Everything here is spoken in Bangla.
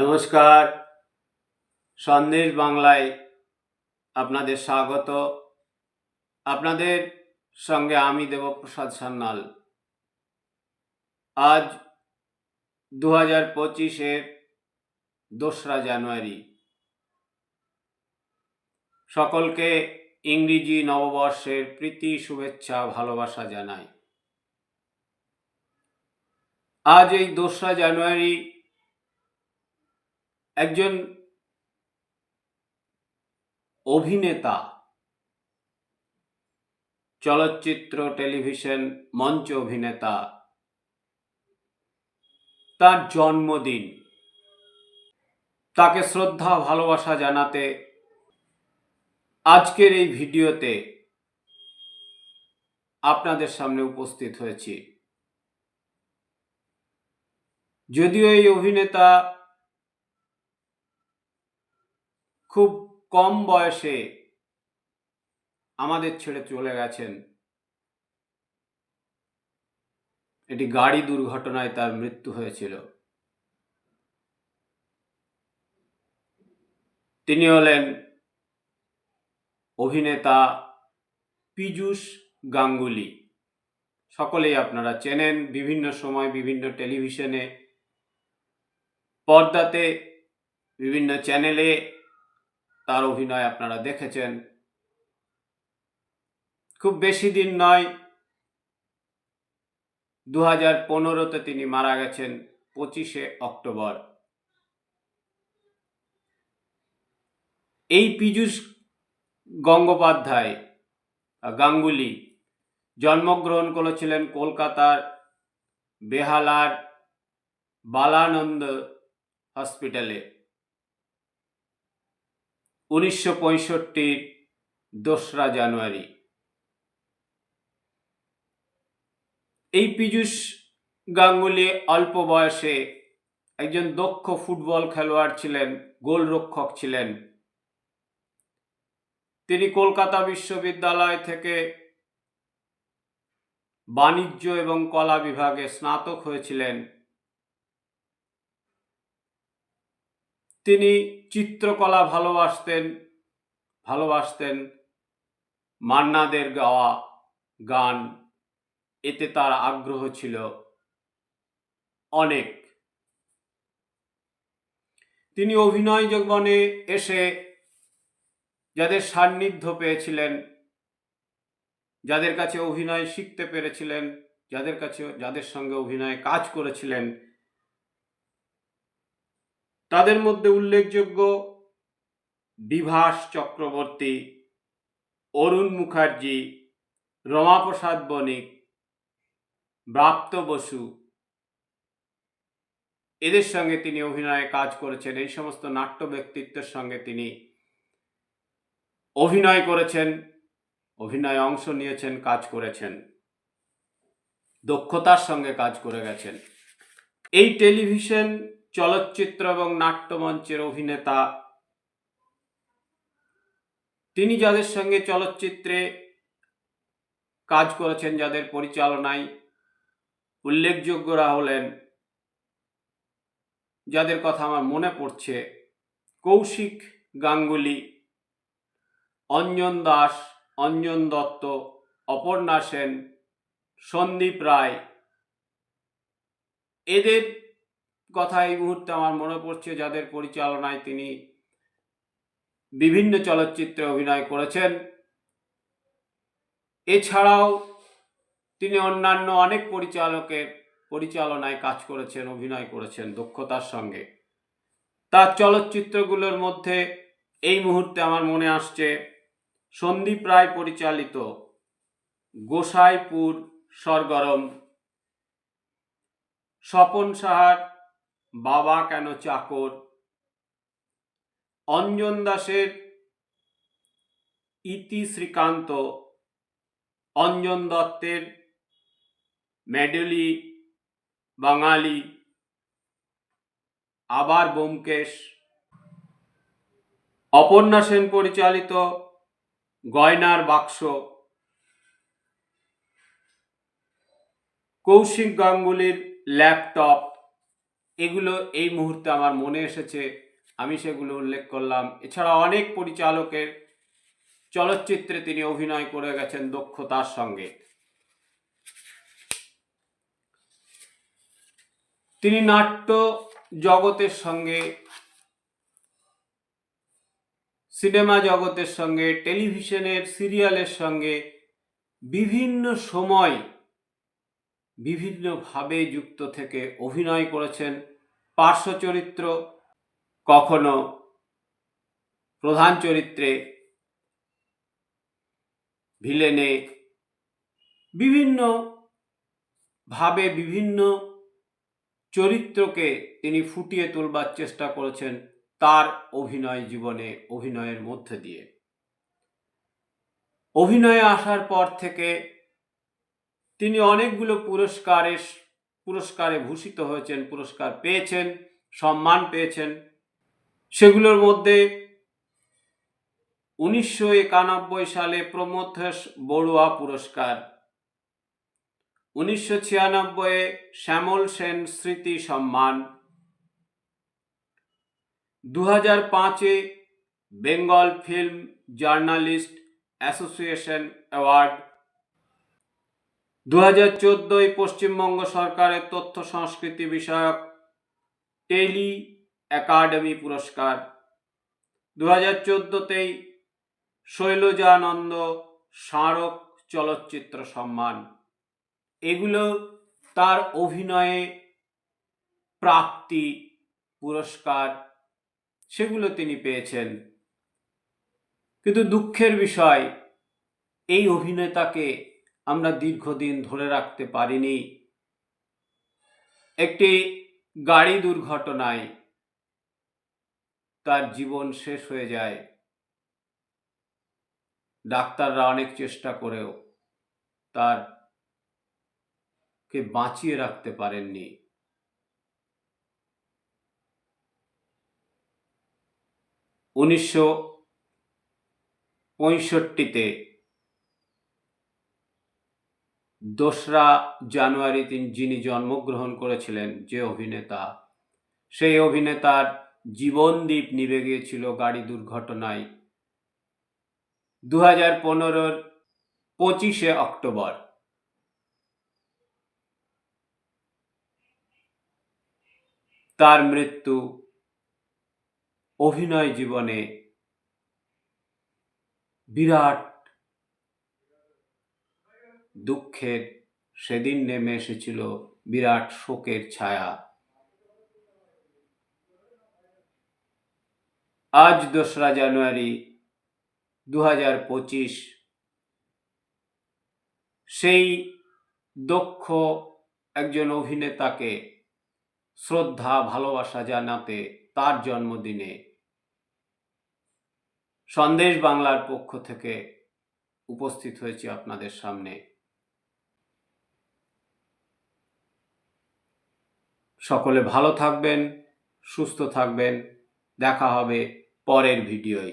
নমস্কার। সন্দেশ বাংলায় আপনাদের স্বাগত। আপনাদের সঙ্গে আমি দেবপ্রসাদ সান্যাল। আজ দু হাজার পঁচিশের দোসরা জানুয়ারি। সকলকে ইংরেজি নববর্ষের প্রীতি, শুভেচ্ছা, ভালোবাসা জানাই। আজ এই দোসরা জানুয়ারি একজন অভিনেতা, চলচ্চিত্র, টেলিভিশন মঞ্চ অভিনেতা, তার জন্মদিন। তাকে শ্রদ্ধা, ভালোবাসা জানাতে আজকের এই ভিডিওতে আপনাদের সামনে উপস্থিত হয়েছি। যদিও এই অভিনেতা খুব কম বয়সে আমাদের ছেড়ে চলে গেছেন। এটি গাড়ি দুর্ঘটনায় তার মৃত্যু হয়েছিল। তিনি হলেন অভিনেতা পীযূষ গাঙ্গুলি। সকলেই আপনারা চেনেন, বিভিন্ন সময় বিভিন্ন টেলিভিশনে, পর্দাতে, বিভিন্ন চ্যানেলে তার অভিনয় আপনারা দেখেছেন। খুব বেশি দিন নয় দু হাজার পনেরোতে তিনি মারা গেছেন পঁচিশে অক্টোবর। এই পীযূষ গঙ্গোপাধ্যায়, গাঙ্গুলি জন্মগ্রহণ করেছিলেন কলকাতার বেহালার বালানন্দ হসপিটালে। উনিশশো পঁয়ষট্টির দোসরা জানুয়ারি। এই পীযূষ গাঙ্গুলি অল্প বয়সে একজন দক্ষ ফুটবল খেলোয়াড় ছিলেন, গোলরক্ষক ছিলেন। তিনি কলকাতা বিশ্ববিদ্যালয় থেকে বাণিজ্য এবং কলা বিভাগে স্নাতক হয়েছিলেন। তিনি চিত্রকলা ভালোবাসতেন ভালোবাসতেন মান্নাদের গাওয়া গান। এতে তার আগ্রহ ছিল অনেক। তিনি অভিনয় জীবনে এসে যাদের সান্নিধ্য পেয়েছিলেন, যাদের কাছে অভিনয় শিখতে পেরেছিলেন, যাদের কাছে, যাদের সঙ্গে অভিনয়ে কাজ করেছিলেন তাদের মধ্যে উল্লেখযোগ্য বিভাস চক্রবর্তী, অরুণ মুখার্জি, রমাপ্রসাদ বণিক, ব্রাপ্ত বসু। এদের সঙ্গে তিনি অভিনয়ে কাজ করেছেন। এই সমস্ত নাট্য ব্যক্তিত্বের সঙ্গে তিনি অভিনয় করেছেন, অভিনয়ে অংশ নিয়েছেন, কাজ করেছেন, দক্ষতার সঙ্গে কাজ করে গেছেন। এই টেলিভিশন চলচ্চিত্র এবং নাট্যমঞ্চের অভিনেতা। তিনি যাদের সঙ্গে চলচ্চিত্রে কাজ করেছেন, যাদের পরিচালনায় উল্লেখযোগ্যরা হলেন যাদের কথা আমার মনে পড়ছে, কৌশিক গাঙ্গুলি, অঞ্জন দাস, অঞ্জন দত্ত, অপর্ণা সেন, সন্দীপ রায়, এদের কথা এই মুহূর্তে আমার মনে পড়ছে, যাদের পরিচালনায় তিনি বিভিন্ন চলচ্চিত্রে অভিনয় করেছেন। এছাড়াও তিনি অন্যান্য অনেক পরিচালকের পরিচালনায় কাজ করেছেন, অভিনয় করেছেন দক্ষতার সঙ্গে। তার চলচ্চিত্রগুলোর মধ্যে এই মুহূর্তে আমার মনে আসছে সন্দীপ রায় পরিচালিত গোসাইপুর সরগরম। স্বপন সাহার বাবা কেন চাকর? অঞ্জন দাসের ইতি শ্রীকান্ত, অঞ্জন দত্তের মেডেলি, বাঙালি, আবার ব্যোমকেশ। অপর্ণা সেন পরিচালিত গয়নার বাক্স। কৌশিক গাঙ্গুলির ল্যাপটপ। এগুলো এই মুহূর্তে আমার মনে এসেছে। আমি সেগুলো উল্লেখ করলাম। এছাড়া অনেক পরিচালকের চলচ্চিত্রে তিনি অভিনয় করে গেছেন দক্ষতার সঙ্গে। তিনি নাট্য জগতের সঙ্গে, সিনেমা জগতের সঙ্গে, টেলিভিশনের সিরিয়ালের সঙ্গে বিভিন্ন সময় বিভিন্নভাবে যুক্ত থেকে অভিনয় করেছেন। পার্শ্ব চরিত্র কখনো প্রধান চরিত্রে, ভিলেনে বিভিন্ন ভাবে বিভিন্ন চরিত্রকে তিনি ফুটিয়ে তুলবার চেষ্টা করেছেন তার অভিনয় জীবনে, অভিনয়ের মধ্যে দিয়ে। অভিনয়ে আসার পর থেকে তিনি অনেকগুলো পুরস্কারের পুরস্কারে ভূষিত হয়েছেন, পুরস্কার পেয়েছেন, সম্মান পেয়েছেন। সেগুলোর মধ্যে উনিশশো একানব্বই সালে প্রমথেশ বড়ুয়া পুরস্কার, উনিশশো ছিয়ানব্বই শ্যামল সেন স্মৃতি সম্মান দু হাজার পাঁচে Bengal film journalist association award দু হাজার চোদ্দোয় পশ্চিমবঙ্গ সরকারের তথ্য সংস্কৃতি বিষয়ক টেলি একাডেমি পুরস্কার। দু হাজার চোদ্দোতেই শৈলজানন্দ স্মারক চলচ্চিত্র সম্মান। এগুলো তার অভিনয়ে প্রাপ্তি পুরস্কার, সেগুলো তিনি পেয়েছেন। কিন্তু দুঃখের বিষয়, এই অভিনেতাকে আমরা দীর্ঘদিন ধরে রাখতে পারিনি। একটি গাড়ি দুর্ঘটনায় তার জীবন শেষ হয়ে যায়। ডাক্তাররা অনেক চেষ্টা করেও তার কে বাঁচিয়ে রাখতে পারেননি। উনিশশো পঁয়ষট্টিতে দোসরা জানুয়ারি তিনি, যিনি জন্মগ্রহণ করেছিলেন, যে অভিনেতা। সেই অভিনেতার জীবনদ্বীপ নিভে গিয়েছিল গাড়ি দুর্ঘটনায় দু হাজার পনেরোর পঁচিশে অক্টোবর। তার মৃত্যু অভিনয় জীবনে বিরাট দুঃখের সেদিন নেমে এসেছিল বিরাট শোকের ছায়া। আজ দোসরা জানুয়ারি দু পঁচিশ। সেই দক্ষ একজন অভিনেতাকে শ্রদ্ধা, ভালোবাসা জানাতে তার জন্মদিনে সন্দেশ বাংলার পক্ষ থেকে উপস্থিত হয়েছি আপনাদের সামনে। সকলে ভালো থাকবেন সুস্থ থাকবেন। দেখা হবে পরের ভিডিওয়।